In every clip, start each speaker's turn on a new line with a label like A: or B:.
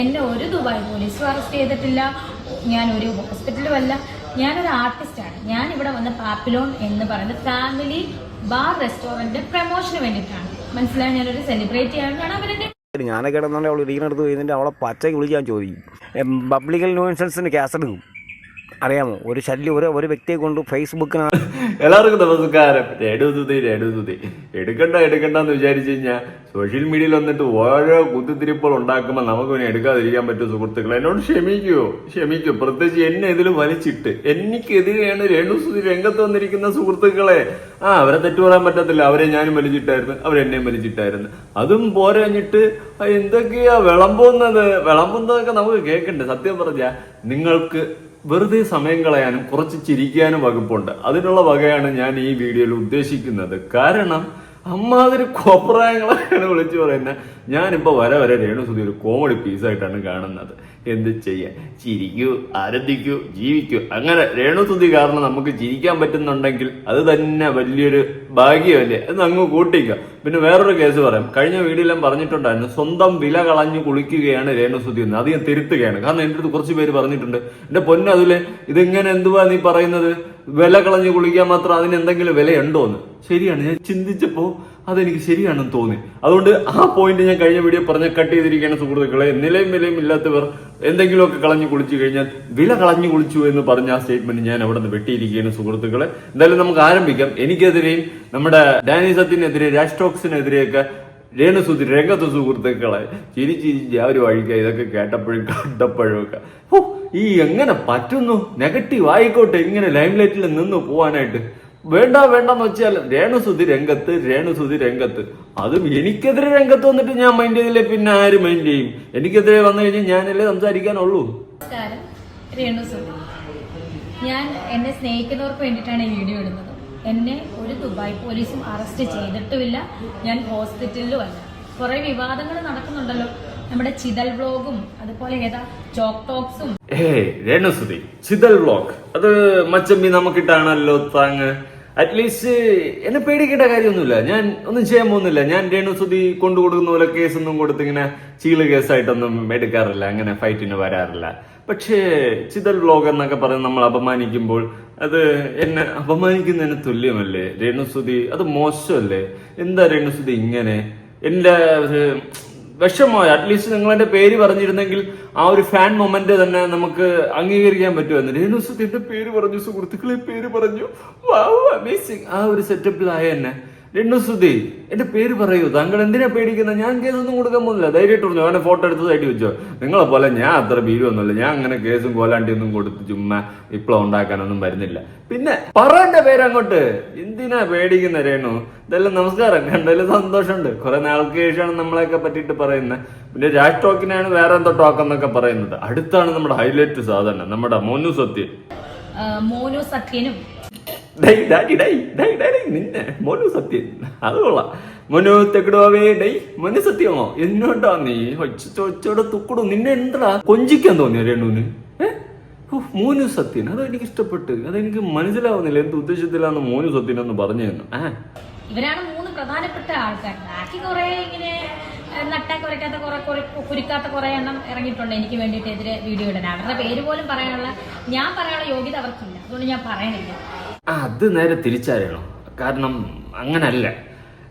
A: എന്നെ ഒരു ദുബായ് പോലീസും അറസ്റ്റ് ചെയ്തിട്ടില്ല. ഞാൻ ഒരു ഹോസ്പിറ്റലും അല്ല ഞാനൊരു ആർട്ടിസ്റ്റാണ്. ഞാൻ ഇവിടെ വന്ന പാപ്പിലോൺ എന്ന് പറയുന്ന ഫാമിലി ബാർ റെസ്റ്റോറന്റ് പ്രൊമോഷന് വേണ്ടിയിട്ടാണ്. മനസ്സിലായി? ഞാനൊരു സെലിബ്രേറ്റ് ചെയ്യാനാണ് അവരെന്നെ
B: ഞാനൊക്കെ അവൾ അവൾ വീണെടുത്ത് പോയതിന്റെ അവളെ പച്ചയ്ക്ക് വിളിക്കാൻ ചോദിക്കും. പബ്ലിക്കൽ ന്യൂസൻസിന് കേസെടുക്കും അറിയാമോ? ഒരു ശല്യം ഒരു ഒരു വ്യക്തിയെ കൊണ്ട് ഫേസ്ബുക്കിന്
C: എല്ലാവർക്കും നമസ്കാരം. എടുതുതി എടുതുതി എടുക്കണ്ട എടുക്കണ്ട എന്ന് വിചാരിച്ചു കഴിഞ്ഞാൽ സോഷ്യൽ മീഡിയയിൽ വന്നിട്ട് ഓരോ കുത്തിത്തിരിപ്പുകൾ ഉണ്ടാക്കുമ്പോൾ നമുക്ക് പിന്നെ എടുക്കാതിരിക്കാൻ പറ്റും സുഹൃത്തുക്കളെ. എന്നോട് ക്ഷമിക്കുമോ ക്ഷമിക്കും. പ്രത്യേകിച്ച് എന്നെ ഇതിൽ വലിച്ചിട്ട്. എനിക്കെതിരെയാണ് രേണുസുതി രംഗത്ത് വന്നിരിക്കുന്ന സുഹൃത്തുക്കളെ. ആ അവരെ തെറ്റു പറയാൻ പറ്റത്തില്ല. അവരെ ഞാനും വലിച്ചിട്ടായിരുന്നു. അവരെന്നെയും വലിച്ചിട്ടായിരുന്നു. അതും പോരഞ്ഞിട്ട് എന്തൊക്കെയാ വിളമ്പുന്നത്? വിളമ്പുന്നതൊക്കെ നമുക്ക് കേൾക്കണ്ടേ? സത്യം പറഞ്ഞാൽ നിങ്ങൾക്ക് വെറുതെ സമയം കളയാനും കുറച്ച് ചിരിക്കാനും വകുപ്പുണ്ട്. അതിനുള്ള വകയാണ് ഞാൻ ഈ വീഡിയോയിൽ ഉദ്ദേശിക്കുന്നത്. കാരണം അമ്മാതിരി കോപ്രായങ്ങളൊക്കെയാണ് വിളിച്ചു പറയുന്നത്. ഞാനിപ്പോ വരെ വരെ രേണുസുതി ഒരു കോമഡി പീസായിട്ടാണ് കാണുന്നത്. എന്ത് ചെയ്യാൻ ചിരിക്കൂ ആനന്ദിക്കൂ ജീവിക്കൂ. അങ്ങനെ രേണുസുതി കാരണം നമുക്ക് ചിരിക്കാൻ പറ്റുന്നുണ്ടെങ്കിൽ അത് തന്നെ വലിയൊരു ഭാഗ്യമല്ലേ അത് അങ്ങ് കൂട്ടിക്കുക പിന്നെ വേറൊരു കേസ് പറയാം. കഴിഞ്ഞ വീഡിയോയിലും പറഞ്ഞിട്ടുണ്ടായിരുന്നു സ്വന്തം വില കളഞ്ഞു കുളിക്കുകയാണ് രേണുസുതി എന്ന്. അത് ഞാൻ തിരുത്തുകയാണ്. കാരണം എന്റെ അടുത്ത് കുറച്ച് പേര് പറഞ്ഞിട്ടുണ്ട്. എന്റെ പൊന്നതിലെ ഇതിങ്ങനെ എന്തുവാ നീ പറയുന്നത്? വില കളഞ്ഞു കുളിക്കാൻ മാത്രം അതിന് എന്തെങ്കിലും വിലയുണ്ടോന്ന് ശരിയാണ്. ഞാൻ ചിന്തിച്ചപ്പോ അതെനിക്ക് ശരിയാണെന്ന് തോന്നി. അതുകൊണ്ട് ആ പോയിന്റ് ഞാൻ കഴിഞ്ഞ വീഡിയോ പറഞ്ഞ കട്ട് ചെയ്തിരിക്കുകയാണ് സുഹൃത്തുക്കളെ. നിലയും വിലയും ഇല്ലാത്തവർ എന്തെങ്കിലുമൊക്കെ കളഞ്ഞു കുളിച്ചു കഴിഞ്ഞാൽ വില കളഞ്ഞു കുളിച്ചു എന്ന് പറഞ്ഞ ആ സ്റ്റേറ്റ്മെന്റ് ഞാൻ അവിടെ നിന്ന് വെട്ടിയിരിക്കുകയാണ് സുഹൃത്തുക്കളെ. എന്തായാലും നമുക്ക് ആരംഭിക്കാം. എനിക്കെതിരെയും നമ്മുടെ ഡാനി സത്തിനെതിരെ രാഷ്ട്രോക്സിനെതിരെയൊക്കെ രേണുസുതി രംഗത്ത് സുഹൃത്തുക്കളെ ചിരി ചിരിച്ച് ആ ഒരു വഴിക്ക ഇതൊക്കെ കേട്ടപ്പോഴും കണ്ടപ്പോഴും ഒക്കെ ഓ ഈ എങ്ങനെ പറ്റുന്നു? നെഗറ്റീവ് ആയിക്കോട്ടെ ഇങ്ങനെ ലൈം ലൈറ്റിൽ നിന്ന് പോവാനായിട്ട്. വേണ്ട വേണ്ടെന്ന് വെച്ചാൽ രേണുസുതി രംഗത്ത് രേണുസുതി രംഗത്ത്. അതും എനിക്കെതിരെ രംഗത്ത് വന്നിട്ട് ഞാൻ മൈൻഡ് ചെയ്തില്ലേ? പിന്നെ ആര് മൈൻഡ് ചെയ്യും? എനിക്കെതിരെ വന്നു കഴിഞ്ഞാൽ ഞാനല്ലേ സംസാരിക്കാനുള്ളൂ?
A: ഞാൻ എന്നെ സ്നേഹിക്കുന്നവർക്ക് വേണ്ടിയിട്ടാണ് ഈ വീഡിയോ ഇടുന്നത്. എന്നെ ഒരു ദുബായ് പോലീസും അറസ്റ്റ് ചെയ്തിട്ടുമില്ല. ഞാൻ ഹോസ്പിറ്റലിലും അല്ല കുറെ വിവാദങ്ങൾ നടക്കുന്നുണ്ടല്ലോ. നമ്മുടെ ചിതൽ വ്ലോഗും അതുപോലെ ഏതാ ചോക്ക് ടോക്സും
C: ചിതൽ വ്ലോഗ്. അത് മച്ചമ്പി നമുക്കിട്ടാണല്ലോ താങ് അറ്റ്ലീസ്റ്റ് എന്നെ പേടിക്കേണ്ട കാര്യമൊന്നുമില്ല. ഞാൻ ഒന്നും ചെയ്യാൻ പോകുന്നില്ല. ഞാൻ രേണുസുതി കൊണ്ടു കൊടുക്കുന്ന പോലെ കേസൊന്നും കൊടുത്ത് ഇങ്ങനെ ചീൾ കേസായിട്ടൊന്നും എടുക്കാറില്ല. അങ്ങനെ ഫൈറ്റിന് വരാറില്ല. പക്ഷേ ചിതൽ വ്ലോഗ് എന്നൊക്കെ പറഞ്ഞ് നമ്മൾ അപമാനിക്കുമ്പോൾ അത് എന്നെ അപമാനിക്കുന്നതിന് തുല്യമല്ലേ? രേണുസുതി അത് മോശമല്ലേ? എന്താ രേണുസുതി ഇങ്ങനെ? എന്റെ ഒരു വിഷമമായി. അറ്റ്ലീസ്റ്റ് നിങ്ങൾ എന്റെ പേര് പറഞ്ഞിരുന്നെങ്കിൽ ആ ഒരു ഫാൻ മൊമെന്റ് തന്നെ നമുക്ക് അംഗീകരിക്കാൻ പറ്റുമെന്ന് രേണുസുതി എന്റെ പേര് പറഞ്ഞു സുഹൃത്തുക്കളെ പേര് പറഞ്ഞു. ആ ഒരു സെറ്റപ്പിലായ എന്നെ. രേണുസുതി എന്റെ പേര് പറയൂ. താങ്കൾ എന്തിനാ പേടിക്കുന്നത്? ഞാൻ കേസൊന്നും കൊടുക്കാൻ പോകുന്നില്ല. ധൈര്യമായിട്ട് പറഞ്ഞു. അവനെ ഫോട്ടോ എടുത്ത് സൈഡിൽ വെച്ചോ. നിങ്ങളെ പോലെ ഞാൻ അത്ര ഭീരുവൊന്നുമില്ല. ഞാൻ അങ്ങനെ കേസും കോലാണ്ടിയൊന്നും കൊടുത്ത് ചുമ്മാ വിപ്ലവം ഉണ്ടാക്കാനൊന്നും വരുന്നില്ല. പിന്നെ പറ എന്റെ പേര് അങ്ങോട്ട് എന്തിനാ പേടിക്കുന്ന രേണു? ഇതെല്ലാം നമസ്കാരം. കണ്ടതിൽ സന്തോഷമുണ്ട്. കുറെ നാൾക്ക് ശേഷമാണ് നമ്മളെയൊക്കെ പറ്റിയിട്ട് പറയുന്നത്. പിന്നെ രാജ് ടോക്കിനാണ് വേറെ എന്തോ ടോക്ക് എന്നൊക്കെ പറയുന്നത്. അടുത്താണ് നമ്മുടെ ഹൈലൈറ്റ് സാധനം. നമ്മുടെ Monu
A: Sathyan. Monu സത്യനും
C: die daddy die die die die നിന്നെ മോനു സത്യൻ അത് കൊള്ളാം മോനു തെക്കിടുവേ ഡൈ മോനു സത്യമോ എന്നോണ്ടാ നീ ഒച്ചോടെ തുക്കുടു നിന്നെ എന്താ കൊഞ്ചിക്കാൻ തോന്നിയ? ഹോ, മോനു സത്യൻ അത് എനിക്ക് ഇഷ്ടപ്പെട്ട് അതെനിക്ക് മനസ്സിലാവുന്നില്ല എന്ത് ഉദ്ദേശത്തിലാന്ന് മോനു സത്യൻ എന്ന് പറഞ്ഞു തന്നു
A: ഇവരാണ് മൂന്ന് പ്രധാനപ്പെട്ട ആൾക്കാർ. ബാക്കി കുറെ ഇങ്ങനെ നട്ടാ കുറയ്ക്കാത്ത കുറെ കുറെ കുരുക്കാത്ത കുറെ എണ്ണം ഇറങ്ങിയിട്ടുണ്ട്. എനിക്ക് വേണ്ടിയിട്ട് എതിരെ വീഡിയോ ഇടാൻ. അവരുടെ പേര് പോലും പറയാനുള്ള ഞാൻ പറയാനുള്ള യോഗ്യത അവർക്കില്ല. അതുകൊണ്ട് ഞാൻ പറയണില്ല.
C: അത് നേരെ തിരിച്ചറിയണം. കാരണം അങ്ങനല്ല.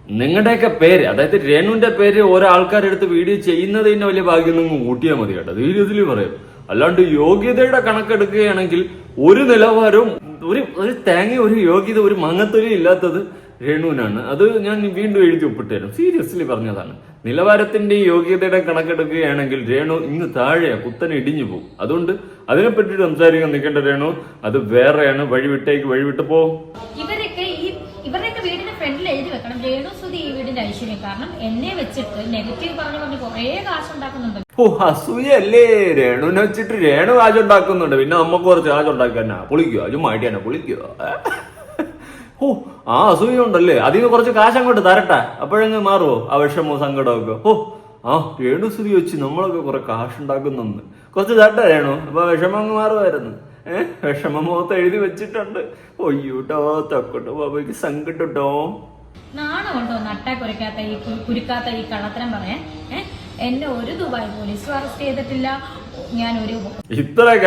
C: നിങ്ങളുടെയൊക്കെ പേര് അതായത് രേണുവിന്റെ പേര് ഓരോ ആൾക്കാരെടുത്ത് വീഡിയോ ചെയ്യുന്നതിന്റെ വലിയ ഭാഗ്യം നിങ്ങൾ കൂട്ടിയാൽ മതി കേട്ടോ. സീരിയസ്ലി പറയും. അല്ലാണ്ട് യോഗ്യതയുടെ കണക്കെടുക്കുകയാണെങ്കിൽ ഒരു നിലവാരവും ഒരു ഒരു തേങ്ങ ഒരു യോഗ്യത ഒരു മങ്ങത്തൊലിയും ഇല്ലാത്തത് രേണുവിനാണ്. അത് ഞാൻ വീണ്ടും എഴുതി ഒപ്പിട്ടുതരും സീരിയസ്ലി പറഞ്ഞതാണ്. നിലവാരത്തിന്റെ യോഗ്യതയുടെ കണക്കെടുക്കുകയാണെങ്കിൽ രേണു ഇന്ന് താഴെയാ കുത്തനെ ഇടിഞ്ഞു പോകും. അതുകൊണ്ട് അതിനെപ്പറ്റി സംസാരിക്കാൻ നിൽക്കേണ്ട രേണു അത് വേറെയാണ്. വഴിവിട്ടേക്ക് വഴിവിട്ട് വഴി പോ.
A: ഇവരൊക്കെ ഈ ഇവരുടെയൊക്കെ വീടിന്റെ ഫ്രണ്ടിൽ എഴുതി വെക്കണം. ഈ വീടിന്റെ ഐശ്വര്യം. കാരണം എന്നെ വെച്ചിട്ട് നെഗറ്റീവ് പറഞ്ഞു പറഞ്ഞ് കുറേ കാശുണ്ടാക്കുന്നുണ്ട്.
C: ഓ അസൂയല്ലേ രേണുവിനെ വെച്ചിട്ട് രേണു പിന്നെ നമുക്ക് കുറച്ച് കാശുണ്ടാക്കാനാ? പൊളിക്കോ? അത് മാറ്റിയാനാ പൊളിക്കോ? ഓ ആ അസൂയ ഉണ്ടല്ലേ അതിന് കുറച്ച് കാശ് അങ്ങോട്ട് തരട്ടെ. അപ്പോഴങ്ങ് മാറുമോ ആ വിഷമോ സങ്കടമൊക്കെ ഓ ആ രേണു സ്ഥിതി വെച്ച് നമ്മളൊക്കെ കുറെ കാശുണ്ടാക്കുന്നുണ്ട്. കുറച്ച് തരട്ടെ രേണു. അപ്പൊ വിഷമം അങ്ങ് മാറുമായിരുന്നു. ഏഹ് വിഷമം മുഖത്ത് എഴുതി വെച്ചിട്ടുണ്ട്. ഒയ്യൂട്ടോ തൊക്കട്ടോ ബാബയ്ക്ക് സങ്കട്ടോ
A: നാണമുണ്ടോ നട്ടാ കുരയ്ക്കാത്ത ഈ കുരുക്കാത്ത ഈ കള്ളത്തരം പറയാൻ എന്നെ ഒരു ദുബായ് പോലീസ് അറസ്റ്റ് ചെയ്തിട്ടില്ല.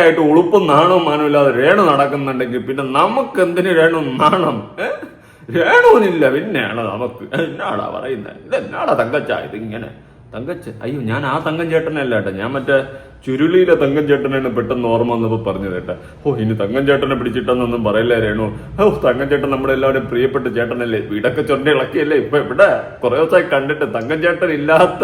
C: ആയിട്ട് ഉളുപ്പും നാണവും മാനവും ഇല്ലാതെ രേണു നടക്കുന്നുണ്ടെങ്കിൽ പിന്നെ നമുക്ക് എന്തിനു രേണു നാണം? രേണുവിനില്ല. പിന്നെയാണ് നമുക്ക്. എന്നാടാ പറയുന്നത് ഇതെന്നാടാ തങ്കച്ച? ഇതിങ്ങനെ. തങ്കച്ച അയ്യോ ഞാൻ ആ തങ്കം ചേട്ടനല്ല കേട്ടോ. ഞാൻ മറ്റേ ചുരുളിയിലെ തങ്കം ചേട്ടനാണ് പെട്ടെന്ന് ഓർമ്മ വന്നപ്പോ പറഞ്ഞത് കേട്ടോ. ഓ ഇനി തങ്കം ചേട്ടനെ പിടിച്ചിട്ടെന്നൊന്നും പറയില്ല രേണു? ഓ തങ്കം ചേട്ടൻ നമ്മുടെ എല്ലാവരും പ്രിയപ്പെട്ട ചേട്ടനല്ലേ? വീടൊക്കെ ചൊണ്ട ഇളക്കിയല്ലേ? ഇപ്പൊ ഇവിടെ കുറെ ദിവസമായി കണ്ടിട്ട് തങ്കം ചേട്ടൻ ഇല്ലാത്ത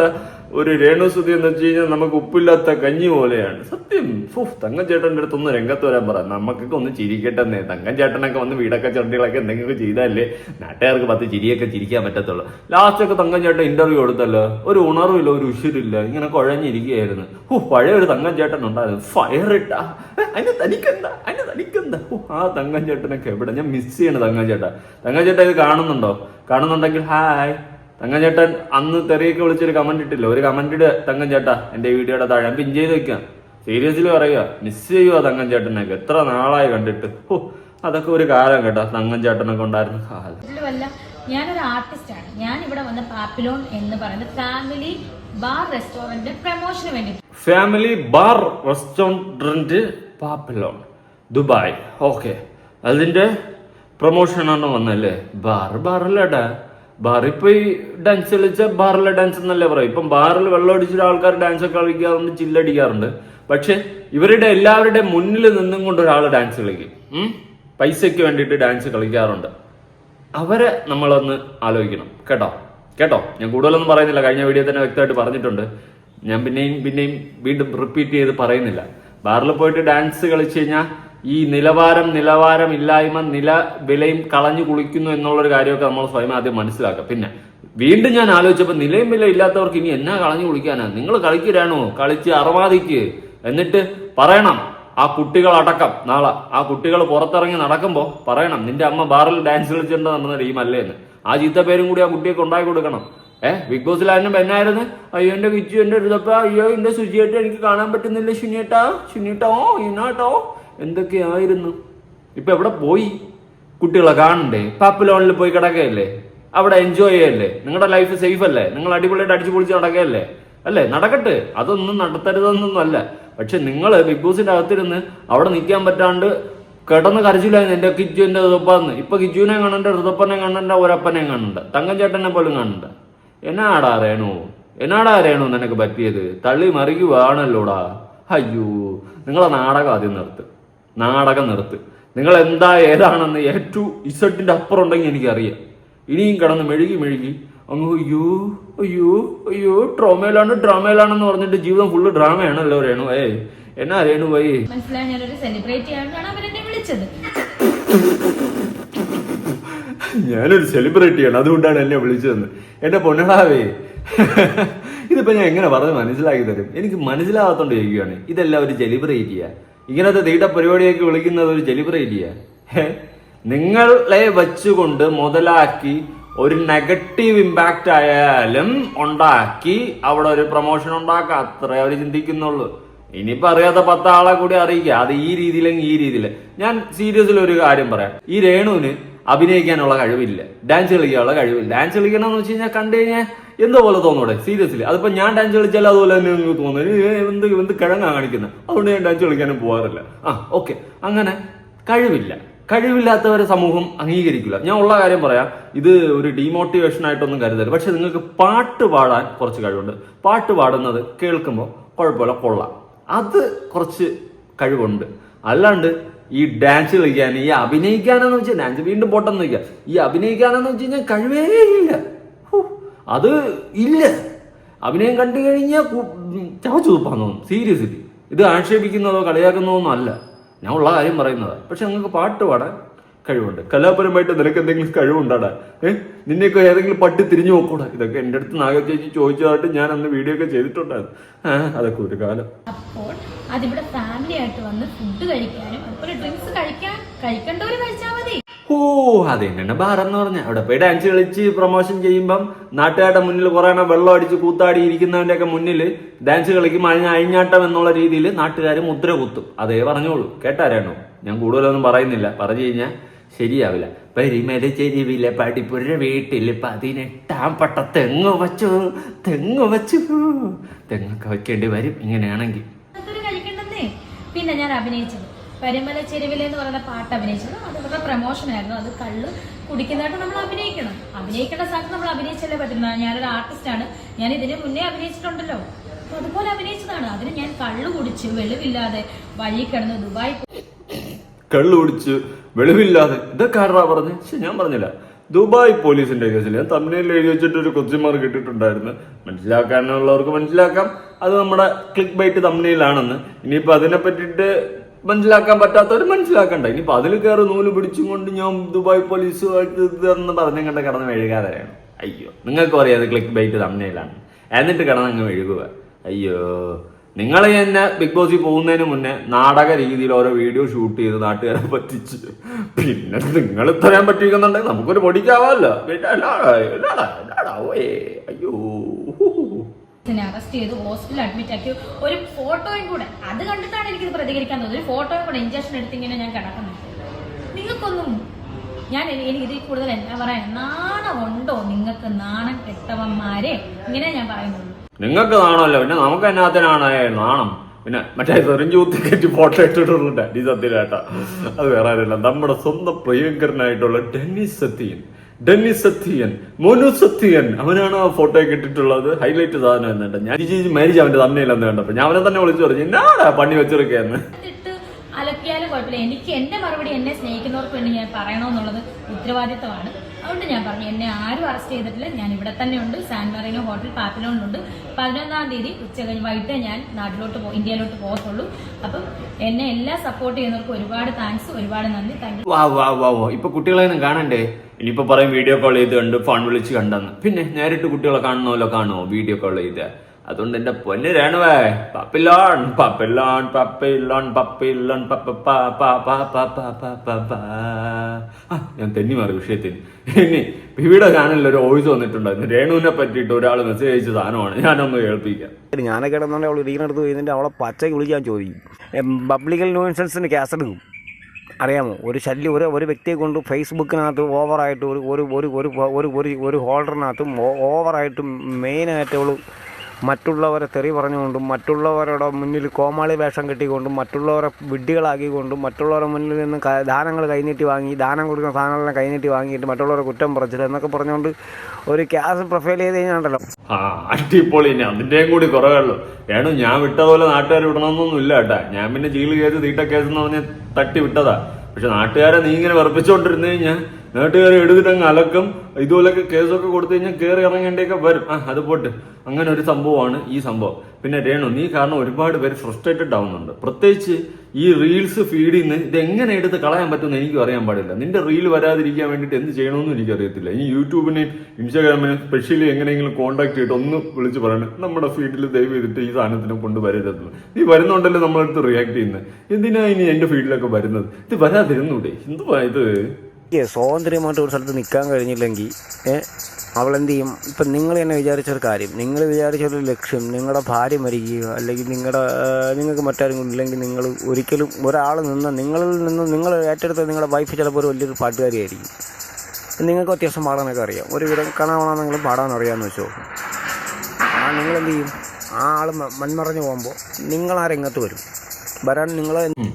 C: ഒരു രേണുസുതി എന്ന് വെച്ച് കഴിഞ്ഞാൽ നമുക്ക് ഉപ്പില്ലാത്ത കഞ്ഞി പോലെയാണ്. സത്യം ഫുഫ് തങ്കച്ചേട്ടന്റെ അടുത്ത് ഒന്ന് രംഗത്ത് വരാൻ പറ. നമുക്കൊക്കെ ഒന്ന് ചിരിക്കട്ടെ എന്നേ തങ്കം ചേട്ടനൊക്കെ വന്ന് വീടൊക്കെ ചട്ടികളൊക്കെ എന്തെങ്കിലും ചെയ്താലേ നാട്ടുകാർക്ക് പത്ത് ചിരിയൊക്കെ ചിരിക്കാൻ പറ്റത്തുള്ളൂ. ലാസ്റ്റൊക്കെ തങ്കച്ചേട്ടൻ ചേട്ടൻ ഇന്റർവ്യൂ കൊടുത്തല്ലോ. ഒരു ഉണർവില്ല ഒരു ഉഷിരില്ല ഇങ്ങനെ കുഴഞ്ഞിരിക്കുകയായിരുന്നു. ഹു പഴയ ഒരു തങ്കച്ചേട്ടൻ ഉണ്ടായിരുന്നു. ഫയർ ഇട്ടാ. അതിന് തനിക്കെന്താ? അതിന് തനിക്കെന്താ? ഹു, ആ തങ്കച്ചേട്ടനൊക്കെ എവിടെ? ഞാൻ മിസ് ചെയ്യണ തങ്കം ചേട്ടാ തങ്കം ചേട്ടൻ ഇത് കാണുന്നുണ്ടോ? കാണുന്നുണ്ടെങ്കിൽ ഹായ് തങ്കഞ്ചേട്ടൻ അന്ന് തെറിയൊക്കെ വിളിച്ചൊരു കമന്റ് ഇട്ടില്ല. ഒരു കമന്റ് ഇട് തങ്കഞ്ചേട്ടാ എന്റെ വീഡിയോയുടെ താഴെ. ഞാൻ പിൻ ചെയ്ത് വെക്കാം. സീരിയസ്ലി പറയുക. മിസ് ചെയ്യുക തങ്കഞ്ചേട്ടനൊക്കെ. എത്ര നാളായി കണ്ടിട്ട്. ഓ അതൊക്കെ ഒരു കാലം കേട്ടോ. തങ്കഞ്ചേട്ടനൊക്കെ ഉണ്ടായിരുന്ന കാലം.
A: ഞാനൊരു ആർട്ടിസ്റ്റാണ് ഞാൻ ഇവിടെ വന്ന പാപ്പിലോൺ എന്ന് പറയുന്ന ഫാമിലി ബാർ റെസ്റ്റോറന്റ് പ്രമോഷന് വേണ്ടി.
C: Family bar restaurant Papillon Dubai. Okay അതിന്റെ പ്രൊമോഷൻ ആണ് വന്നല്ലേ? ബാർ ബാറിൽ പോയി ഡാൻസ് കളിച്ച ബാറിലെ ഡാൻസ് എന്നല്ലേ പറയും ഇപ്പം ബാറിൽ വെള്ളം അടിച്ചിട്ട് ആൾക്കാർ ഡാൻസ് ഒക്കെ കളിക്കാറുണ്ട് ചില്ലടിക്കാറുണ്ട് പക്ഷെ ഇവരുടെ എല്ലാവരുടെ മുന്നിൽ നിന്നും കൊണ്ട് ഒരാൾ ഡാൻസ് കളിക്കും? പൈസയ്ക്ക് വേണ്ടിയിട്ട് ഡാൻസ് കളിക്കാറുണ്ട്. അവരെ നമ്മളൊന്ന് ആലോചിക്കണം. കേട്ടോ? കേട്ടോ? ഞാൻ കൂടുതലൊന്നും പറയുന്നില്ല. കഴിഞ്ഞ വീഡിയോ തന്നെ വ്യക്തമായിട്ട് പറഞ്ഞിട്ടുണ്ട്. ഞാൻ പിന്നെയും പിന്നെയും വീണ്ടും റിപ്പീറ്റ് ചെയ്ത് പറയുന്നില്ല. ബാറിൽ പോയിട്ട് ഡാൻസ് കളിച്ചു കഴിഞ്ഞാൽ ഈ നിലവാരം നിലവാരം ഇല്ലായ്മ നില വിലയും കളഞ്ഞു കുളിക്കുന്നു എന്നുള്ളൊരു കാര്യമൊക്കെ നമ്മൾ സ്വയം ആദ്യം മനസ്സിലാക്കുക പിന്നെ വീണ്ടും ഞാൻ ആലോചിച്ചപ്പോൾ നിലയും വില ഇല്ലാത്തവർക്ക് ഇനി എന്നാ കളഞ്ഞു കുളിക്കാനാ? നിങ്ങൾ കളിക്കരാണോ കളിച്ച് അറവാദിക്ക് എന്നിട്ട് പറയണം ആ കുട്ടികൾ അടക്കം നാളെ ആ കുട്ടികൾ പുറത്തിറങ്ങി നടക്കുമ്പോൾ പറയണം നിന്റെ അമ്മ ബാറിൽ ഡാൻസ് കളിച്ചിട്ട് നടന്ന ടീമല്ലേ എന്ന്. ആ ചീത്ത പേരും കൂടി ആ കുട്ടിയൊക്കെ ഉണ്ടാക്കി കൊടുക്കണം. ഏഹ് ബിഗ് ബോസിൽ ആയിരുന്നു എന്നായിരുന്നു അയ്യോ എന്റെ വിച്ചു എന്റെ ഋതപ്പ അയ്യോ എന്റെ ശുചിയേട്ടോ എനിക്ക് കാണാൻ പറ്റുന്നില്ല ശുനിയേട്ടാ ശുനിയേട്ടോ ഇനാട്ടോ എന്തൊക്കെയായിരുന്നു? ഇപ്പൊ എവിടെ പോയി? കുട്ടികളെ കാണണ്ടേ? പപ്പ് ലോണിൽ പോയി കിടക്കുകയല്ലേ അവിടെ എൻജോയ് ചെയ്യല്ലേ? നിങ്ങളുടെ ലൈഫ് സേഫ് അല്ലേ? നിങ്ങൾ അടിപൊളിയായിട്ട് അടിച്ചു പൊളിച്ച് നടക്കുകയല്ലേ അല്ലേ? നടക്കട്ടെ. അതൊന്നും നടത്തരുതെന്നൊന്നും അല്ല പക്ഷെ നിങ്ങൾ ബിഗ് ബോസിന്റെ അകത്തിരുന്ന് അവിടെ നിൽക്കാൻ പറ്റാണ്ട് കിടന്ന് കരച്ചില്ലായിരുന്നു എന്റെ കിജുവിന്റെ ഋതപ്പാന്ന് ഇപ്പൊ കിജുവിനെ കാണണ്ട ഋതപ്പനെ കാണണ്ട ഒരപ്പനെ കാണണ്ട. തങ്കം ചേട്ടനെ പോലും കാണണ്ട. എന്നാടാ രേണു? എന്നാടാ രേണു നിനക്ക് പറ്റിയത്? തള്ളി മറിയുവാണല്ലോടാ. അയ്യോ നിങ്ങളെ നാടകം ആദ്യം നിർത്ത്. നാടകം നിർത്ത് നിങ്ങൾ എന്താ ഏതാണെന്ന് എ ടു ഇസഡിന്റെ അപ്പുറം ഉണ്ടെങ്കിൽ എനിക്കറിയാം. ഇനിയും കിടന്ന് മെഴുകി മെഴുകി അങ്ങ് അയ്യോ അയ്യോ അയ്യോ ഡ്രാമയിലാണ് ഡ്രാമയിലാണെന്ന് പറഞ്ഞിട്ട് ജീവിതം ഫുള്ള് ഡ്രാമയാണല്ലോ രേണു ഏ എന്നാ രേണു വൈ?
A: മനസ്സിലായി ഞാനൊരു സെലിബ്രേറ്റ് ചെയ്യാനാണ് അവരെന്നെ വിളിച്ചത്.
C: ഞാനൊരു സെലിബ്രിറ്റിയാണ് അതുകൊണ്ടാണ് എന്നെ വിളിച്ചതെന്ന്. എന്റെ പൊന്നടാവേ ഇതിപ്പോ ഞാൻ എങ്ങനെ പറഞ്ഞ് മനസ്സിലാക്കി തരും? എനിക്ക് മനസ്സിലാവാത്തോണ്ട് ചോദിക്കുകയാണ് ഇതെല്ലാം ഒരു സെലിബ്രിറ്റിയാ ഇങ്ങനത്തെ തീട്ട പരിപാടിയൊക്കെ വിളിക്കുന്നത് ഒരു ജലിബ്ര ഇല്ല നിങ്ങളെ വച്ചുകൊണ്ട് മുതലാക്കി ഒരു നെഗറ്റീവ് ഇമ്പാക്റ്റ് ആയാലും ഉണ്ടാക്കി അവിടെ ഒരു പ്രൊമോഷൻ ഉണ്ടാക്കുക അത്രേ അവർ ചിന്തിക്കുന്നുള്ളൂ. ഇനിയിപ്പോ അറിയാത്ത പത്താളെ കൂടി അറിയിക്കുക. അത് ഈ രീതിയിലെങ്കിൽ ഈ രീതിയിൽ ഞാൻ സീരിയസിൽ ഒരു കാര്യം പറയാം. ഈ രേണുവിന് അഭിനയിക്കാനുള്ള കഴിവില്ല. ഡാൻസ് കളിക്കാനുള്ള കഴിവില്ല. ഡാൻസ് കളിക്കണമെന്ന് വെച്ച് കഴിഞ്ഞാൽ കണ്ടു കഴിഞ്ഞാൽ എന്തോ പോലെ തോന്നൂടെ സീരിയസ്ലി അതിപ്പോ ഞാൻ ഡാൻസ് കളിച്ചാൽ അതുപോലെ തന്നെ നിങ്ങൾക്ക് തോന്നുന്നു എന്ത് എന്ത് കിഴങ്ങാ കാണിക്കുന്നത് അതുകൊണ്ട് ഞാൻ ഡാൻസ് കളിക്കാനും പോകാറില്ല ആ ഓക്കെ അങ്ങനെ കഴിവില്ല. കഴിവില്ലാത്തവരെ സമൂഹം അംഗീകരിക്കില്ല. ഞാൻ ഉള്ള കാര്യം പറയാം. ഇത് ഒരു ഡീമോട്ടിവേഷൻ ആയിട്ടൊന്നും കരുതരുത്. പക്ഷെ നിങ്ങൾക്ക് പാട്ട് പാടാൻ കുറച്ച് കഴിവുണ്ട്. പാട്ട് പാടുന്നത് കേൾക്കുമ്പോൾ കുഴപ്പമില്ല കൊള്ളാം. അത് കുറച്ച് കഴിവുണ്ട്. അല്ലാണ്ട് ഈ ഡാൻസ് കളിക്കാൻ ഈ അഭിനയിക്കാനെന്ന് വെച്ചാൽ ഡാൻസ് വീണ്ടും പൊട്ടെന്ന് വയ്ക്കുക ഈ അഭിനയിക്കാനെന്ന് വെച്ച് കഴിഞ്ഞാൽ കഴിവേ ഇല്ല. അത് ഇല്ല. അഭിനയം കണ്ടു കഴിഞ്ഞാൽ ചവച്ചു തുപ്പാന്ന് തോന്നും സീരിയസ്ലി ഇത് ആക്ഷേപിക്കുന്നതോ കളിയാക്കുന്നതോ ഒന്നും അല്ല. ഞാൻ ഉള്ള കാര്യം പറയുന്നതാണ് പക്ഷെ നിങ്ങൾക്ക് പാട്ട് പാടാൻ കഴിവുണ്ട്. കലാപരമായിട്ട് നിനക്ക് എന്തെങ്കിലും കഴിവുണ്ടാടാ? ഏഹ് നിന്നെയൊക്കെ ഏതെങ്കിലും പട്ടി തിരിഞ്ഞു നോക്കൂടാ? ഇതൊക്കെ എന്റെ അടുത്ത് നാഗ ചേച്ചി ചോദിച്ചതായിട്ട് ഞാൻ അന്ന് വീഡിയോ ഒക്കെ ചെയ്തിട്ടുണ്ടായിരുന്നു. ഏഹ് അതൊക്കെ ഒരു കാലം.
A: അപ്പോൾ അതിവിടെ ഫാമിലി ആയിട്ട് വന്ന് ഫുഡ് കഴിക്കാനും അതുപോലെ ഡ്രിങ്ക്സ് കഴിക്കാൻ കഴിക്കേണ്ടവര് കഴിച്ചാൽ മതി.
C: ഓ അത് എന്നെ ബാറെന്ന് പറഞ്ഞ. അവിടെ പോയി ഡാൻസ് കളിച്ച് പ്രൊമോഷൻ ചെയ്യുമ്പം നാട്ടുകാരുടെ മുന്നിൽ കുറേ എണ്ണം വെള്ളം അടിച്ച് കൂത്താടി ഇരിക്കുന്നവന്റെ ഒക്കെ മുന്നിൽ ഡാൻസ് കളിക്കും അഴിഞ്ഞ അഴിഞ്ഞാട്ടം എന്നുള്ള രീതിയിൽ നാട്ടുകാർ മുദ്ര കുത്തും. അതേ പറഞ്ഞോളൂ. കേട്ടാരാണോ? ഞാൻ കൂടുതലൊന്നും പറയുന്നില്ല. പറഞ്ഞു കഴിഞ്ഞാൽ ശരിയാവില്ല. പരിമല ചെരുവിലെ പടിപ്പുര വീട്ടിൽ പതിനെട്ടാം പട്ട തെങ്ങ് വച്ചു തെങ്ങ് വച്ചു. തെങ്ങൊക്കെ വെക്കേണ്ടി വരും ഇങ്ങനെയാണെങ്കിൽ.
A: പിന്നെ ഞാൻ അഭിനയിച്ചത്. പരിമല ചെരുവിലെ എന്ന് പറയുന്ന പാട്ട് അഭിനയിച്ചത്. അത് ഇവരുടെ പ്രൊമോഷൻ ആയിരുന്നു അത് കള്ള് കുടിക്കുന്നതായിട്ട് നമ്മൾ അഭിനയിക്കണം. അഭിനയിക്കേണ്ട സ്ഥലത്ത് നമ്മൾ അഭിനയിച്ചല്ലേ പറ്റുന്ന ഞാനൊരു ആർട്ടിസ്റ്റാണ് ഞാൻ ഇതിന് മുന്നേ അഭിനയിച്ചിട്ടുണ്ടല്ലോ. അപ്പൊ അതുപോലെ അഭിനയിച്ചതാണ്. അതിന് ഞാൻ കള്ള് കുടിച്ച് വെളിവില്ലാതെ വഴി കിടന്ന് ദുബായ്
C: കള്ളു കുടിച്ച് വെളിവില്ലാതെ. ഇതൊക്കെ ആരാ പറഞ്ഞു? പക്ഷെ ഞാൻ പറഞ്ഞില്ല. ദുബായ് പോലീസിന്റെ കേസിൽ ഞാൻ തമിഴിൽ എഴുതി വെച്ചിട്ട് ഒരു കൊച്ചിമാർ കിട്ടിയിട്ടുണ്ടായിരുന്നു. മനസ്സിലാക്കാനുള്ളവർക്ക് മനസ്സിലാക്കാം. അത് നമ്മുടെ ക്ലിക്ക് ബൈറ്റ് തമിഴിലാണെന്ന്. ഇനിയിപ്പോ അതിനെ പറ്റിയിട്ട് മനസ്സിലാക്കാൻ പറ്റാത്തവർ മനസ്സിലാക്കണ്ട. ഇനിയിപ്പോ അതിൽ കയറി നൂൽ പിടിച്ചും കൊണ്ട് ഞാൻ ദുബായ് പോലീസുമായിട്ട് എന്ന് പറഞ്ഞു കണ്ട കടന്ന് മെഴുകാതെയാണ്. അയ്യോ നിങ്ങൾക്ക് പറയാതെ ക്ലിക്ക് ബൈറ്റ് തമിഴിലാണ്. എന്നിട്ട് കടന്ന് അങ്ങ് മെഴുകുക അയ്യോ നിങ്ങൾ തന്നെ ബിഗ് ബോസിൽ പോകുന്നതിന് മുന്നേ നാടക രീതിയിൽ ഓരോ വീഡിയോ ഷൂട്ട് ചെയ്ത് നാട്ടുകാരെ പറ്റിച്ച്. പിന്നെ നിങ്ങൾ ഇത്രയും പറ്റിക്കുന്നുണ്ടെങ്കിൽ നമുക്കൊരു പൊടിക്കാവാമല്ലോ. അയ്യോ.
A: അറസ്റ്റ് ചെയ്ത് ഹോസ്പിറ്റലിൽ അഡ്മിറ്റ് ആക്കി ഒരു ഫോട്ടോയും കൂടെ. അത് കണ്ടിട്ടാണ് എനിക്കിത് പ്രതികരിക്കാൻ തോന്നുന്നത് ഒരു ഫോട്ടോയും കൂടെ ഇഞ്ചക്ഷൻ എടുത്ത് ഇങ്ങനെ ഞാൻ കിടക്കുന്നത് നിങ്ങൾക്കൊന്നും ഞാൻ എനിക്ക് ഇതിൽ കൂടുതൽ എന്താ പറയാ നാണമുണ്ടോ? നിങ്ങൾക്ക് നാണം കെട്ടവന്മാരെ? ഇങ്ങനെ ഞാൻ പറയുന്നുള്ളൂ.
C: നിങ്ങൾക്ക് നാണമല്ലോ പിന്നെ നമുക്ക് എന്നാത്തിനാണ് നാണം. പിന്നെ മറ്റേ സെറിഞ്ചൂത്തി കുത്തിക്കറ്റി ഫോട്ടോ ഇട്ടിട്ടുണ്ട് ഈ സത്യനായിട്ടാ അത് വേറെ ആരല്ല നമ്മുടെ സ്വന്തം പ്രിയങ്കരനായിട്ടുള്ള ഡെന്നിസ് സത്യൻ. ഡെന്നിസ് സത്യൻ. മോനു സത്യൻ. അവനാണ് ആ ഫോട്ടോ ഒക്കെ ഇട്ടിട്ടുള്ളത്. ഹൈലൈറ്റ് സാധനം എന്നുണ്ട്. ഞാൻ ചേച്ചി മരിച്ചു അവന്റെ തമ്മയിലെന്ന് കണ്ടപ്പോ ഞാൻ അവനെ തന്നെ വിളിച്ചു പറഞ്ഞു എന്നാടാ പണി വെച്ചെടുക്കുകയെന്ന്
A: അലക്കിയാലും കുഴപ്പമില്ല. എനിക്ക് എന്റെ മറുപടി എന്നെ സ്നേഹിക്കുന്നവർക്ക് വേണ്ടി ഞാൻ പറയണമെന്നുള്ളത് ഉത്തരവാദിത്തമാണ്. അതുകൊണ്ട് ഞാൻ പറഞ്ഞു എന്നെ ആരും അറസ്റ്റ് ചെയ്തിട്ടില്ല. ഞാൻ ഇവിടെ തന്നെ ഉണ്ട്. സാൻ മറീനോ ഹോട്ടൽ പാപ്പിലോണിലുണ്ട് പതിനൊന്നാം തീയതി ഉച്ച കഴിഞ്ഞ് വൈകിട്ട് ഞാൻ നാട്ടിലോട്ട് പോ ഇന്ത്യയിലോട്ട് പോകത്തുള്ളൂ. അപ്പം എന്നെ എല്ലാ സപ്പോർട്ട് ചെയ്യുന്നവർക്ക് ഒരുപാട് താങ്ക്സ് ഒരുപാട് നന്ദി. താങ്ക്
C: വാ വാ വാ ഇപ്പൊ കുട്ടികളെ ഒന്നും കാണണ്ടേ? ഇനിയിപ്പോ പറയും വീഡിയോ കോൾ ചെയ്ത് കണ്ട് ഫോൺ വിളിച്ച് കണ്ടെന്ന്. പിന്നെ നേരിട്ട് കുട്ടികളെ കാണണമല്ലോ കാണുമോ വീഡിയോ കോൾ ചെയ്ത്. അതുകൊണ്ട് എന്റെ പൊന്ന് രേണുവേ പപ്പിലോൺ പപ്പിലോൺ പപ്പിലോൺ പപ്പിലോൺ ഞാൻ തെന്നി മാറി വിഷയത്തിന്. ഇനി ഇവിടെ ചാനലിൽ ഒരു വോയിസ് വന്നിട്ടുണ്ടായിരുന്നു. രേണുവിനെ പറ്റിയിട്ട് ഒരാൾ മെസ്സേജ് അയച്ച സാധനമാണ്. ഞാനൊന്ന് കേൾപ്പിക്കാം.
B: ഞാനൊക്കെ ഇടന്നുണ്ടെങ്കിൽ അവൾ വീണെടുത്ത് കഴിഞ്ഞിട്ട് അവളെ പച്ചയ്ക്ക് വിളിക്കാൻ ചോദിക്കും. പബ്ലിക്കൽ ന്യൂസൻസിന് കേസെടുക്കും അറിയാമോ? ഒരു ശല്യം ഒരു ഒരു വ്യക്തിയെ കൊണ്ട് ഫേസ്ബുക്കിനകത്ത് ഓവറായിട്ട് ഒരു ഒരു ഒരു ഒരു ഒരു ഹോൾഡറിനകത്തും ഓവറായിട്ടും മെയിനായിട്ട് അവൾ മറ്റുള്ളവരെ തെറി പറഞ്ഞുകൊണ്ടും മറ്റുള്ളവരുടെ മുന്നിൽ കോമാളി വേഷം കെട്ടിക്കൊണ്ടും മറ്റുള്ളവരെ വിഡ്ഢികളാക്കിക്കൊണ്ടും മറ്റുള്ളവരുടെ മുന്നിൽ നിന്ന് ദാനങ്ങൾ കൈനീട്ടി വാങ്ങി ദാനം കൊടുക്കുന്ന സാധനങ്ങളെല്ലാം കൈനീട്ടി വാങ്ങിയിട്ട് മറ്റുള്ളവരെ കുറ്റം പറച്ചില്ല എന്നൊക്കെ പറഞ്ഞുകൊണ്ട് ഒരു ക്യാസ് പ്രൊഫൈൽ ചെയ്ത് കഴിഞ്ഞാണ്ടല്ലോ.
C: ആ അടിപൊളി ഇനി അതിന്റെയും കൂടി കുറവുള്ളൂ. വേണു ഞാൻ വിട്ടതുപോലെ നാട്ടുകാർ വിടണമെന്നൊന്നും ഇല്ല കേട്ടാ. ഞാൻ പിന്നെ ജയിൽ കേസ് തീട്ട കേസ് എന്ന് പറഞ്ഞ് തട്ടി വിട്ടതാ. പക്ഷെ നാട്ടുകാരെ നീ ഇങ്ങനെ വെറുപ്പിച്ചുകൊണ്ടിരുന്നു കഴിഞ്ഞാൽ നാട്ടുകാരെ എടുത്തിട്ടങ്ങ് അലക്കും ഇതുപോലൊക്കെ കേസൊക്കെ കൊടുത്തു കഴിഞ്ഞാൽ കയറി ഇറങ്ങേണ്ടിയൊക്കെ വരും. ആ അത് പോട്ട്. അങ്ങനെ ഒരു സംഭവമാണ് ഈ സംഭവം. പിന്നെ രേണു നീ കാരണം ഒരുപാട് പേര് ഫ്രസ്ട്രേറ്റഡ് ആവുന്നുണ്ട്. പ്രത്യേകിച്ച് ഈ റീൽസ് ഫീഡിൽ നിന്ന് ഇത് എങ്ങനെ എടുത്ത് കളയാൻ പറ്റുമെന്ന് എനിക്ക് അറിയാൻ പാടില്ല. നിന്റെ റീൽ വരാതിരിക്കാൻ വേണ്ടിയിട്ട് എന്ത് ചെയ്യണമെന്ന് എനിക്കറിയത്തില്ല. ഈ യൂട്യൂബിനെയും ഇൻസ്റ്റാഗ്രാമിനെയും സ്പെഷ്യലി എങ്ങനെയെങ്കിലും കോൺടാക്ട് ചെയ്തിട്ട് ഒന്ന് വിളിച്ച് പറയണം. നമ്മുടെ ഫീഡിൽ ദയവ് ചെയ്തിട്ട് ഈ സാധനത്തിനെ കൊണ്ട് വരരുത്. നീ വരുന്നുണ്ടല്ലോ നമ്മളടുത്ത് റിയാക്ട് ചെയ്യുന്നത് എന്തിനാ ഇനി എന്റെ ഫീഡിലൊക്കെ വരുന്നത്? ഇത് വരാതിരുന്നൂടെ. എന്തുവാ ഇത്?
B: എനിക്ക് സ്വാതന്ത്ര്യമായിട്ട് ഒരു സ്ഥലത്ത് നിൽക്കാൻ കഴിഞ്ഞില്ലെങ്കിൽ അവൾ അവളെന്ത് ചെയ്യും ഇപ്പം നിങ്ങൾ തന്നെ വിചാരിച്ചൊരു കാര്യം. നിങ്ങൾ വിചാരിച്ചൊരു ലക്ഷ്യം നിങ്ങളുടെ ഭാര്യ മരിക്കുക അല്ലെങ്കിൽ നിങ്ങളുടെ നിങ്ങൾക്ക് മറ്റാരെങ്കിലും ഇല്ലെങ്കിൽ നിങ്ങൾ ഒരിക്കലും ഒരാൾ നിന്ന് നിങ്ങളിൽ നിന്ന് നിങ്ങൾ ഏറ്റെടുത്ത നിങ്ങളുടെ വൈഫ് ചിലപ്പോൾ ഒരു വലിയൊരു പാട്ടുകാരിയായിരിക്കും. നിങ്ങൾക്ക് അത്യാവശ്യം പാടാനൊക്കെ അറിയാം. ഒരു വിധം കാണാവണമെന്നെങ്കിലും പാടാൻ അറിയാമെന്ന് വെച്ചോ ആ നിങ്ങളെന്ത് ചെയ്യും ആ ആൾ മൺമറഞ്ഞു പോകുമ്പോൾ നിങ്ങൾ ആ രംഗത്ത് വരും. വരാൻ നിങ്ങൾ
C: ഉം.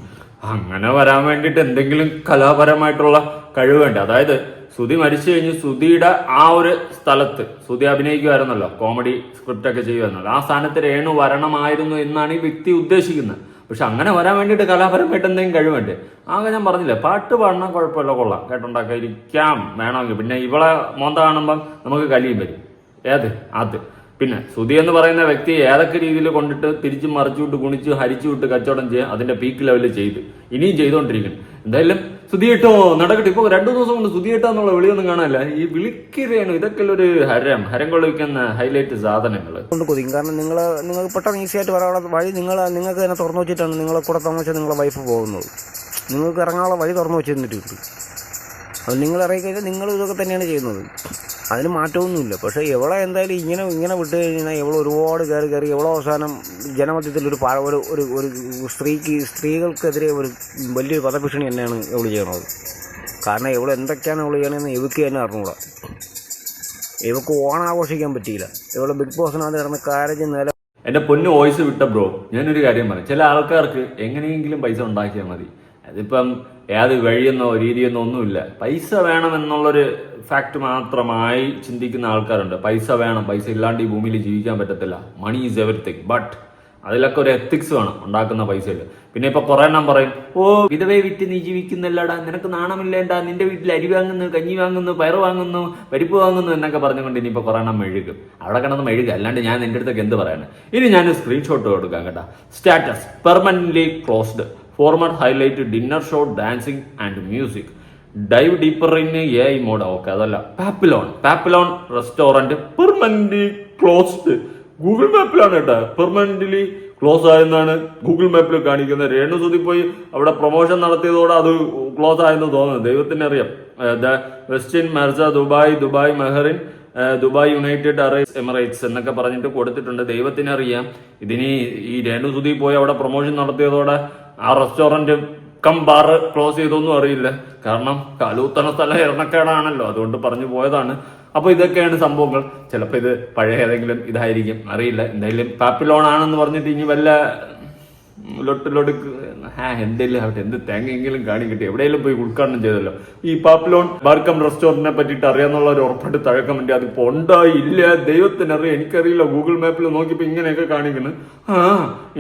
C: അങ്ങനെ വരാൻ വേണ്ടിയിട്ട് എന്തെങ്കിലും കലാപരമായിട്ടുള്ള കഴിവ് വേണ്ട? അതായത് സുധി മരിച്ചു കഴിഞ്ഞ് സുധിയുടെ ആ ഒരു സ്ഥലത്ത് സുധി അഭിനയിക്കുമായിരുന്നല്ലോ കോമഡി സ്ക്രിപ്റ്റ് ഒക്കെ ചെയ്യുമായിരുന്നല്ലോ ആ സ്ഥാനത്ത് രേണു വരണമായിരുന്നു എന്നാണ് ഈ വ്യക്തി ഉദ്ദേശിക്കുന്നത്. പക്ഷെ അങ്ങനെ വരാൻ വേണ്ടിയിട്ട് കലാപരമായിട്ട് എന്തെങ്കിലും കഴിവുണ്ട് ആകെ ഞാൻ പറഞ്ഞില്ലേ പാട്ട് പാടണം കുഴപ്പമില്ല കൊള്ളാം. കേട്ടുണ്ടാക്കാതിരിക്കാം വേണമെങ്കിൽ. പിന്നെ ഇവളെ മോന്ത കാണുമ്പം നമുക്ക് കലിയും വരും. ഏത്? അത്. പിന്നെ സുധി എന്ന് പറയുന്ന വ്യക്തി ഏതൊക്കെ രീതിയിൽ കൊണ്ടിട്ട് തിരിച്ച് മറിച്ചുവിട്ട് ഹരിച്ചു ഹരിച്ചുവിട്ട് കച്ചവടം ചെയ്യുക അതിന്റെ പീക്ക് ലെവലിൽ ചെയ്ത്. ഇനിയും ചെയ്തുകൊണ്ടിരിക്കുന്നു എന്തായാലും സുധിയേട്ടോ നടക്കട്ടെ. ഇപ്പൊ രണ്ടു ദിവസം കൊണ്ട് സുധിയേട്ടോ എന്നുള്ള വിളിയൊന്നും കാണാനില്ല. ഈ വിളിക്കുകയാണ് ഇതൊക്കെ ഒരു ഹരം. ഹരം കൊള്ളിക്കുന്ന ഹൈലൈറ്റ് സാധനങ്ങൾ
B: കൊണ്ട് കാരണം നിങ്ങൾ നിങ്ങൾക്ക് പെട്ടെന്ന് ഈസി ആയിട്ട് വരാനുള്ള വഴി നിങ്ങൾ നിങ്ങൾക്ക് തന്നെ തുറന്നു വെച്ചിട്ടാണ് നിങ്ങളെ കൂടെ താമസിച്ച നിങ്ങളെ വൈഫ് പോകുന്നത്. നിങ്ങൾക്ക് ഇറങ്ങാനുള്ള വഴി തുറന്നു വെച്ചിരുന്നിട്ടുണ്ട് അത് നിങ്ങൾ ഇറങ്ങി കഴിഞ്ഞാൽ നിങ്ങൾ ഇതൊക്കെ തന്നെയാണ് ചെയ്യുന്നത്. അതിന് മാറ്റമൊന്നുമില്ല. പക്ഷേ എവിടെ എന്തായാലും ഇങ്ങനെ ഇങ്ങനെ വിട്ട് കഴിഞ്ഞാൽ ഇവൾ ഒരുപാട് കയറി കയറി എവളെ അവസാനം ജനമധ്യത്തിൽ ഒരു ഒരു ഒരു ഒരു സ്ത്രീക്ക് സ്ത്രീകൾക്കെതിരെ ഒരു വലിയൊരു പദഭീഷണി തന്നെയാണ് ഇവൾ ചെയ്യണത് കാരണം ഇവൾ എന്തൊക്കെയാണ് ഇവൾ ചെയ്യണമെന്ന് ഇവക്ക് തന്നെ അറിഞ്ഞൂടാ. ഇവക്ക് ഓണം ആഘോഷിക്കാൻ പറ്റിയില്ല. ഇവളെ ബിഗ് ബോസിനകത്ത് കിടന്ന് കാരജ് നില
C: എന്റെ പൊന്നു വോയിസ് വിട്ട ബ്രോ ഞാനൊരു കാര്യം പറയാം. ചില ആൾക്കാർക്ക് എങ്ങനെയെങ്കിലും പൈസ ഉണ്ടാക്കിയാൽ മതി. അതിപ്പം ഏത് വഴിയെന്നോ രീതിയെന്നോ ഒന്നുമില്ല. പൈസ വേണമെന്നുള്ളൊരു ഫാക്ട് മാത്രമായി ചിന്തിക്കുന്ന ആൾക്കാരുണ്ട്. പൈസ വേണം പൈസ ഇല്ലാണ്ട് ഈ ഭൂമിയിൽ ജീവിക്കാൻ പറ്റത്തില്ല. മണി ഈസ് എവറിത്തിങ് ബട്ട് അതിലൊക്കെ ഒരു എത്തിക്സ് വേണം ഉണ്ടാക്കുന്ന പൈസയിൽ. പിന്നെ ഇപ്പൊ കുറെ എണ്ണം പറയും ഓ വിധവയെ വിറ്റ് നീ ജീവിക്കുന്നില്ലടാ. നിനക്ക് നാണമില്ലേണ്ടാ? നിന്റെ വീട്ടിൽ അരി വാങ്ങുന്നു കഞ്ഞി വാങ്ങുന്നു പയർ വാങ്ങുന്നു പരിപ്പ് വാങ്ങുന്നു എന്നൊക്കെ പറഞ്ഞുകൊണ്ട് ഇനിയിപ്പോ കുറെ എണ്ണം മെഴുകും. അവിടെ കിടന്ന് മെഴുകുക. അല്ലാണ്ട് ഞാൻ നിന്റെ അടുത്തേക്ക് എന്ത് പറയണേ? ഇനി ഞാൻ സ്ക്രീൻഷോട്ട് കൊടുക്കാം കേട്ടാ. Status permanent closed former highlight dinner show dancing and music dive deeper in A I mode okay അതല്ല. Papillon Papillon restaurant permanent closed Google മാപ്പിലാണ് കേട്ടോ. പെർമനന്റ്ലി ക്ലോസ് ആയെന്നാണ് ഗൂഗിൾ മാപ്പിൽ കാണിക്കുന്നത്. രേണുസുതി പോയി അവിടെ പ്രൊമോഷൻ നടത്തിയതോടെ അത് ക്ലോസ് ആയെന്ന് തോന്നുന്നു. ദൈവത്തിന് അറിയാം. വെസ്റ്റിൻ മർസ ദുബായ് ദുബായ് മെഹറിൻ ദുബായ് യുണൈറ്റഡ് അറേബ്സ് എമിറേറ്റ്സ് എന്നൊക്കെ പറഞ്ഞിട്ട് കൊടുത്തിട്ടുണ്ട്. ദൈവത്തിനറിയാം ഇതിനി ഈ രേണുസുതി പോയി അവിടെ പ്രൊമോഷൻ നടത്തിയതോടെ ആ റെസ്റ്റോറന്റും കം ബാറ് ക്ലോസ് ചെയ്തൊന്നും അറിയില്ല. കാരണം കാലൂത്തണ സ്ഥലം എറണക്കേടാണല്ലോ അതുകൊണ്ട് പറഞ്ഞു പോയതാണ്. അപ്പൊ ഇതൊക്കെയാണ് സംഭവങ്ങൾ. ചിലപ്പോൾ ഇത് പഴയ ഏതെങ്കിലും ഇതായിരിക്കും. അറിയില്ല. എന്തായാലും പാപ്പിലോൺ ആണെന്ന് പറഞ്ഞിട്ട് ഇനി വല്ല ലൊട്ട് ലൊടുക്ക്. ഹാ എന്തെങ്കിലും ആവട്ടെ എന്ത് തേങ്ങയെങ്കിലും കാണിക്കട്ടെ എവിടെയെങ്കിലും പോയി ഉദ്ഘാടനം ചെയ്തല്ലോ. ഈ പാപ്പിലോൺ ബാർക്കം റെസ്റ്റോറന്റിനെ പറ്റിയിട്ട് അറിയാന്നുള്ള ഒരു ഉറപ്പായിട്ട് താഴെ കമന്റ് അതിപ്പോ ഉണ്ടോ ഇല്ല? ദൈവത്തിനറിയാം എനിക്കറിയില്ല. ഗൂഗിൾ മാപ്പിൽ നോക്കിയപ്പോൾ ഇങ്ങനെയൊക്കെ കാണിക്കുന്നു. ആ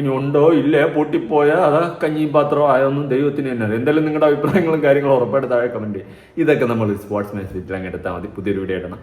C: ഇനി ഉണ്ടോ ഇല്ല? പൊട്ടിപ്പോയ അതാ കഞ്ഞി പാത്രം ആയോന്നും ദൈവത്തിന് തന്നെ അറിയാം. എന്തായാലും നിങ്ങളുടെ അഭിപ്രായങ്ങളും കാര്യങ്ങളും ഉറപ്പായിട്ട് താഴെ കമന്റ് ഇതൊക്കെ നമ്മൾ സ്പോർട്സ് മാച്ച് അങ്ങ് എടുത്താൽ മതി. പുതിയൊരു വീഡിയോ ഇടണം